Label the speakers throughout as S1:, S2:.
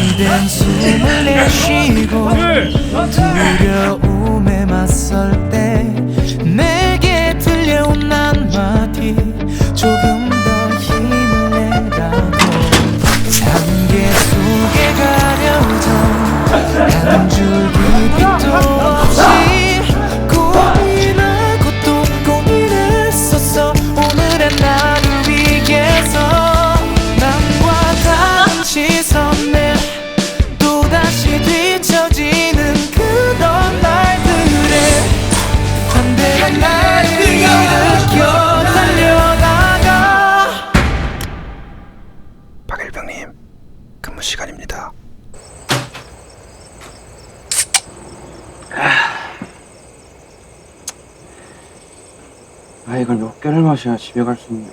S1: 이젠 숨을 내쉬고 두려움에 맞설 때 내게 들려온 한마디 조금
S2: 근무 시간입니다.
S3: 아 이걸 몇 개를 마셔야 집에 갈 수 있냐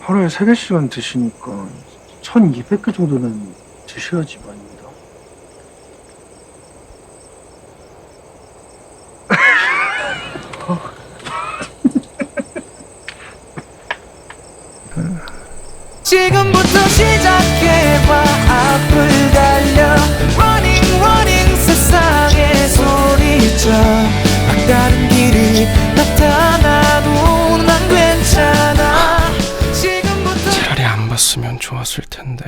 S2: 하루에 3개씩은 드시니까 1200개 정도는 드셔야지 말입니다.
S1: 지금부터 시작해봐. 앞을 달려. Running running 세상에 소리쳐 막다른 길이 나타나도 난 괜찮아. 지금부터
S3: 차라리 안 봤으면 좋았을 텐데.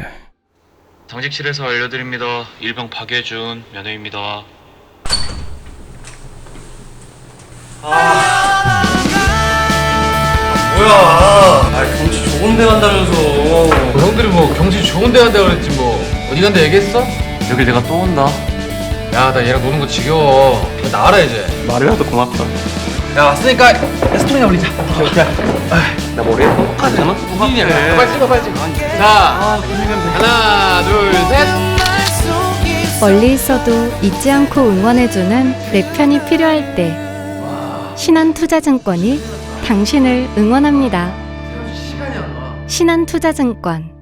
S4: 당직실에서 알려드립니다. 일병 박예준 면회입니다.
S5: 경치 좋은데 간다면서. 형들이 뭐 경치 좋은데 간다 그랬지 뭐. 어디 간다 얘기했어?
S4: 여길 내가 또 온다.
S5: 야 나 얘랑 노는 거 지겨워. 나와라 이제.
S3: 말이라도 고맙다.
S5: 야 왔으니까 스토리나 올리자. 오케이
S3: 나 머리에 똑같이 안
S5: 오케이 빨리 찍어 빨리 찍어. 자 하나 둘셋.
S6: 멀리 있어도 잊지 않고 응원해주는 내 편이 필요할 때. 신한투자증권이 당신을 응원합니다. 신한투자증권